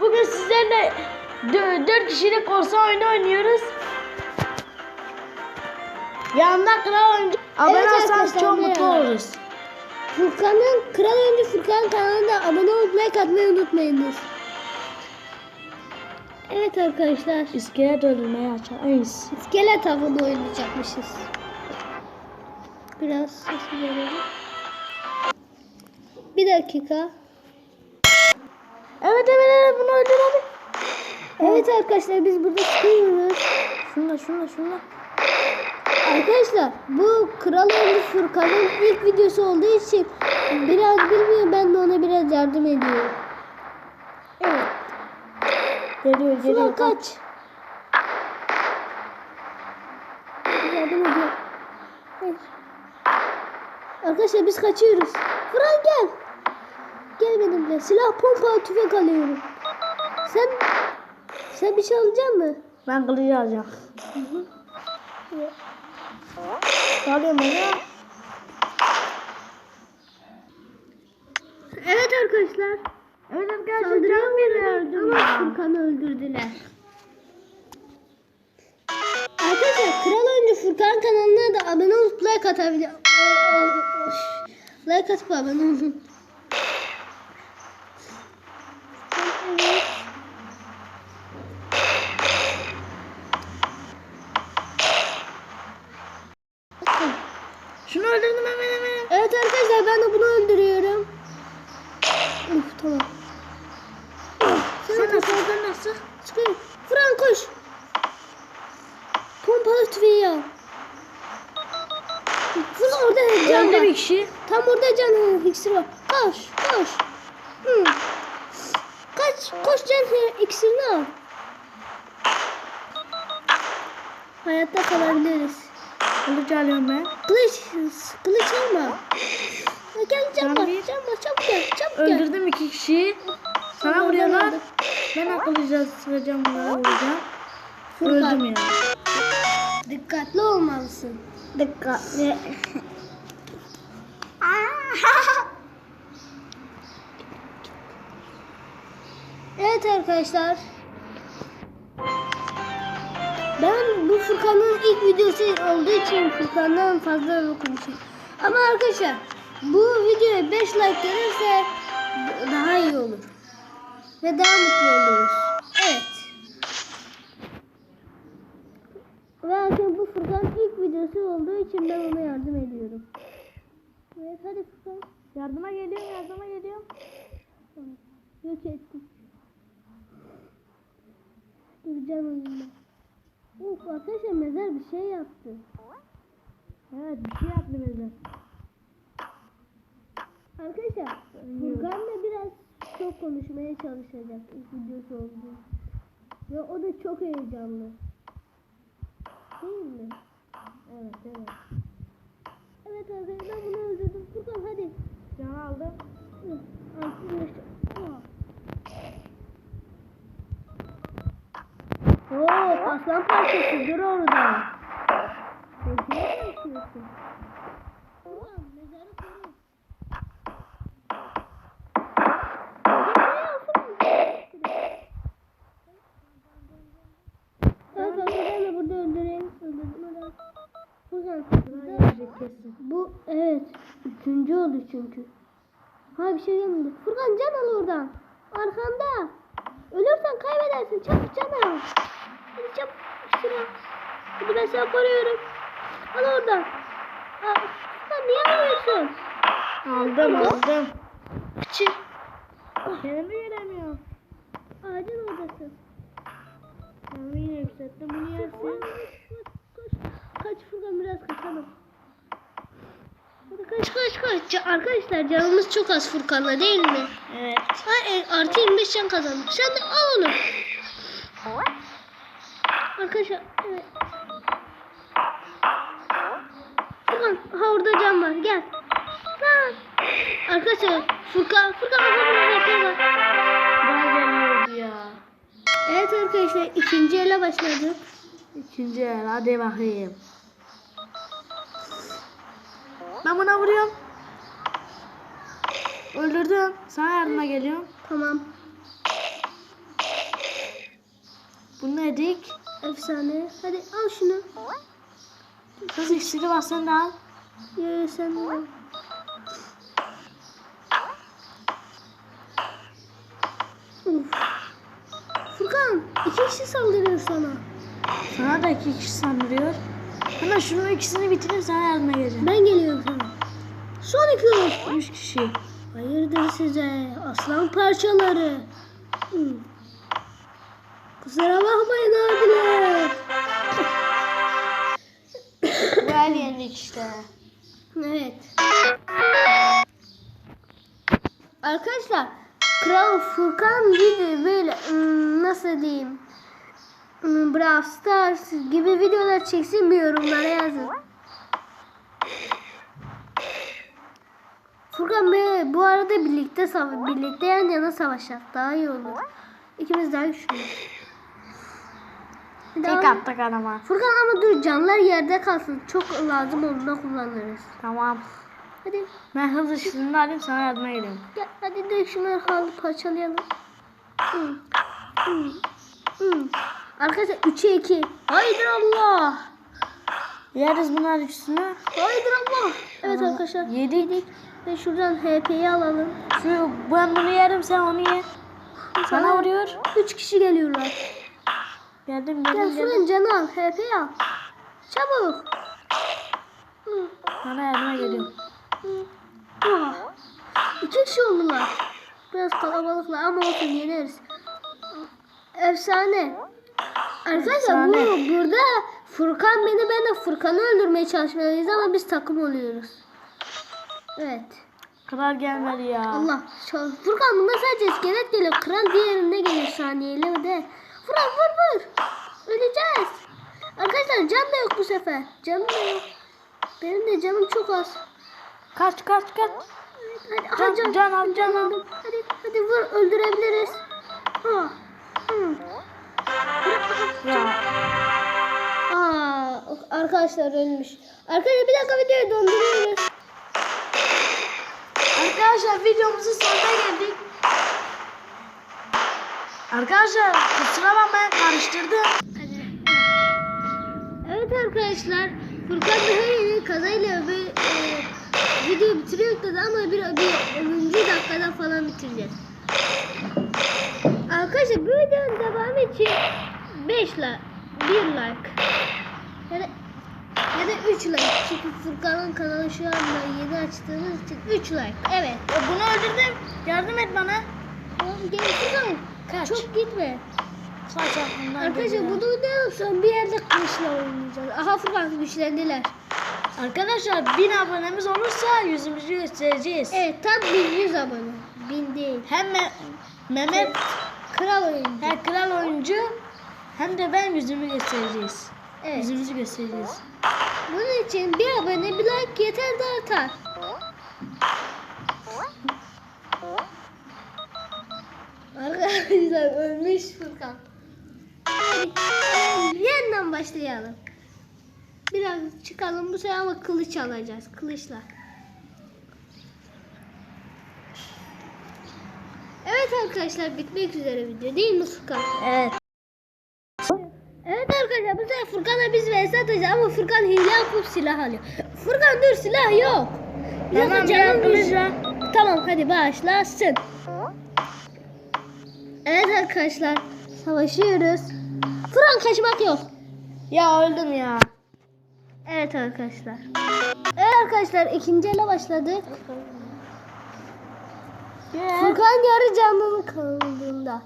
Bugün sizlerle 4 kişilik korsan oyunu oynuyoruz. Yanında kral oyuncu. Abone Evet olsanız çok mutlu oluruz. Furkan'ın Kral Oyuncu Furkan kanalına abone olup like atmayı unutmayınız. Evet arkadaşlar. İskelet öldürmeye açarız. İskelet avını oynayacakmışız. Biraz sesi verelim. Bir dakika. Evet evet evet. Evet arkadaşlar biz burada çıkıyoruz. Şunla şunla şunla. Arkadaşlar bu Kral Oyuncu Furkan'ın ilk videosu olduğu için biraz bilmiyor ben de ona biraz yardım ediyorum. Evet. Geliyor geliyor. Furkan kaç. Yardım ediyor. Hayır. Arkadaşlar biz kaçıyoruz. Furkan gel. Gel benimle. Silah pompa tüfek alıyorum. Sen sen bir şey alacak mısın? Ben kılıcı alacağım. Alıyorum ya. Evet arkadaşlar. Evet arkadaşlar. Saldırıya can beni uğradık öldürdü. ama Furkan'ı öldürdüler. Arkadaşlar Kral Oyuncu Furkan kanalına da abone olup like atabilir. Like atıp abone olun. Evet. Şunu öldürdüm hemen hemen. Evet arkadaşlar ben de bunu öldürüyorum. Uf tamam. Sen nasıl sen nasıl? Çıkıyor. Furkan koş. Pompalı tüfeği al. Furkan orada can var. bir kişi. Tam orada can iksiri var. Koş, koş. Hı. Kaç, koş can iksirini al. Hayatta kalabiliriz. Kılıcı alıyorum ben. Kılıç, kılıç alma. Gel can var. Çabuk gel, çabuk gel. Öldürdüm iki kişiyi. Sana vuruyorlar. Ben akıllıca sıkacağım bunları vuracağım. Öldüm ya. Dikkatli olmalısın. Dikkatli. Evet arkadaşlar. Ben bu Furkan'ın ilk videosu olduğu için Furkan'dan fazla konuşayım. Ama arkadaşlar bu videoya 5 like gelirse daha iyi olur. Ve daha mutlu oluruz. Evet. Ve bu Furkan ilk videosu olduğu için ben ona yardım ediyorum. Evet hadi Furkan. Yardıma geliyorum yardıma geliyorum. Yok ettim. Duracağım önünde. Uf arkadaşlar mezar bir şey yaptı. Evet bir şey yaptı bizden. Arkadaşlar Furkan'la biraz çok konuşmaya çalışacak ilk videosu olduğu. Ve o da çok heyecanlı. Değil mi? Evet evet. Evet arkadaşlar ben bunu öldürdüm. Furkan hadi. Can aldım. Hı, Oo, aslan parçası dur orada. Bekle başlıyorsun. Ulan mezarı koru. Bu evet. Üçüncü oldu çünkü. Ha bir şey gelmedi. Furkan can al oradan. Arkanda. Ölürsen kaybedersin. Çabuk can al. Hadi çabuk. Şuna. Hadi ben seni koruyorum. Al oradan. Aa, Furkan niye alıyorsun? Aldım aldım. Fıçı. Kendimi göremiyorum. Ağacın oradasın. Kendimi yine yükselttim. Bunu yersin. Koş, koş. Kaç Furkan biraz kaçalım. Hadi kaç kaç Arkadaşlar canımız çok az Furkan'la değil mi? Evet. Ha, e, artı 25 can kazandık. Sen de al onu. Arkadaşlar evet. Furkan ha orada can var gel. Lan. Arkadaşlar Furkan Furkan Furkan. Daha geliyordu. Evet arkadaşlar ikinci ele başladık. İkinci el hadi bakayım. Ben buna vuruyorum. Öldürdüm. Sana yardıma geliyorum. Tamam. Bunu yedik. Efsane. Hadi al şunu. Kız iksiri var sen de al. Ye sen de al. Uf. Furkan iki kişi saldırıyor sana. Sana da iki kişi sandırıyor. Hemen şunun ikisini bitireyim sana yardıma geleceğim. Ben geliyorum sana. Son iki. Üç kişi. Hayırdır size aslan parçaları. Hı. Kusura bakmayın abiler. Gel yendik işte. Evet. Arkadaşlar Kral Furkan video böyle ım, nasıl diyeyim ım, Brawl Stars gibi videolar çeksin bir yorumlara yazın. Be bu arada birlikte birlikte yan yana savaşacak daha iyi olur. İkimiz daha. Bir Tek attık adama. Furkan ama dur canlar yerde kalsın. Çok lazım olduğunda kullanırız. Tamam. Hadi Ben hızlı işlerini alayım sana yardıma geleyim. gel hadi direkt şunları alıp parçalayalım. Hı. Hı. Hı. Arkadaşlar 3'e 2. Haydi Allah. Yeriz bunlar üçünü. Haydi Allah. Evet arkadaşlar Yedik. Ve şuradan HP'yi alalım. Şu ben bunu yerim sen onu ye. Sana vuruyor. 3 kişi geliyorlar. Geldim Gel geldim geldim. Furkan canı al. HP'yi al. Çabuk. Hı. Sana yardıma geliyorum. Ah. İki kişi oldular. Biraz kalabalıklar ama olsun yeneriz. Efsane. Arkadaşlar bu burada Furkan beni ben de Furkan'ı öldürmeye çalışmalıyız ama biz takım oluyoruz. Evet. Kral gelmedi ya. Allah. Çal- Furkan bunda sadece iskelet geliyor. Kral diğerinde geliyor saniyeli mi de. Furkan vur vur. Öleceğiz. Arkadaşlar can da yok bu sefer. Canım da yok. Benim de canım çok az. Kaç kaç kaç. Hadi, Can- can, can al, can al. Hadi, hadi vur öldürebiliriz. Ha. Hı. Ya. Aa, arkadaşlar ölmüş. Arkadaşlar bir dakika videoyu donduruyoruz. Arkadaşlar videomuzun sonuna geldik. Arkadaşlar kusura bakmayın karıştırdım. Evet arkadaşlar Furkan yeni kazayla bir e, video bitiriyor dedi ama bir, bir 10. dakikada falan bitireceğiz. Arkadaşlar bu videonun devamı için 5 like, 1 like 3 like. Çünkü Furkan'ın kanalı şu anda yeni açtığımız için 3 like. Evet. Ya bunu öldürdüm. Yardım et bana. Tamam gel Furkan. Kaç. Çok gitme. Kaç aklımdan Arkadaşlar bunu oynayalım sonra bir yerde kılıçla oynayacağız. Aha Furkan güçlendiler. Arkadaşlar 1000 abonemiz olursa yüzümüzü göstereceğiz. Evet tam 1100 abone. 1000 değil. Hem Me- Mehmet Kral oyuncu. her kral oyuncu hem de ben yüzümü göstereceğiz. Evet. Yüzümüzü göstereceğiz. Bunun için bir abone bir like yeter de artar. Arkadaşlar ölmüş Furkan. Yeniden başlayalım. Biraz çıkalım bu sefer ama kılıç alacağız. Kılıçla. Evet arkadaşlar bitmek üzere video değil mi Furkan? Evet sefer Furkan'la biz vs atacağız ama Furkan hile yapıp silah alıyor. Furkan dur silah yok. Bir dakika, Tamam, canım ver. Tamam hadi başlasın. Evet arkadaşlar savaşıyoruz. Furkan kaçmak yok. Ya öldüm ya. Evet arkadaşlar. Evet arkadaşlar ikinci ele başladık. Furkan yarı canlının kaldığında.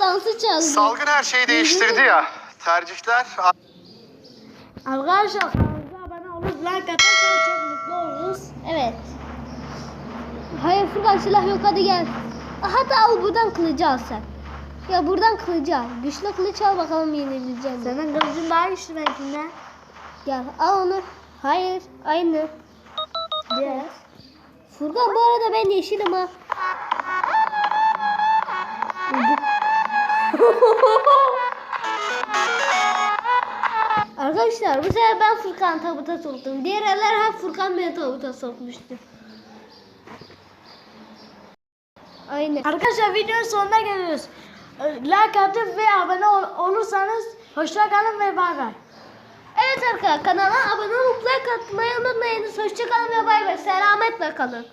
Dansı çaldı. Salgın her şeyi değiştirdi ya. Tercihler Arkadaşlar kanalımıza abone olup like atarsanız çok mutlu oluruz. Evet. Hayır Furkan silah yok hadi gel. Hatta al buradan kılıcı al sen. Ya buradan kılıcı al. Güçlü kılıç al bakalım yenebileceğim. mi? Senin kılıcın daha güçlü benimkinden. Gel al onu. Hayır aynı. Yes. Furkan bu arada ben yeşilim ha. Arkadaşlar bu sefer ben Furkan tabuta soktum. Diğer eller hep Furkan beni tabuta sokmuştu. Aynen. Arkadaşlar videonun sonuna geliyoruz. Ee, Like atıp ve abone ol- olursanız hoşça kalın ve bay bay. Evet arkadaşlar kanala abone olup like atmayı unutmayınız. Hoşçakalın ve bay bay. Selametle kalın.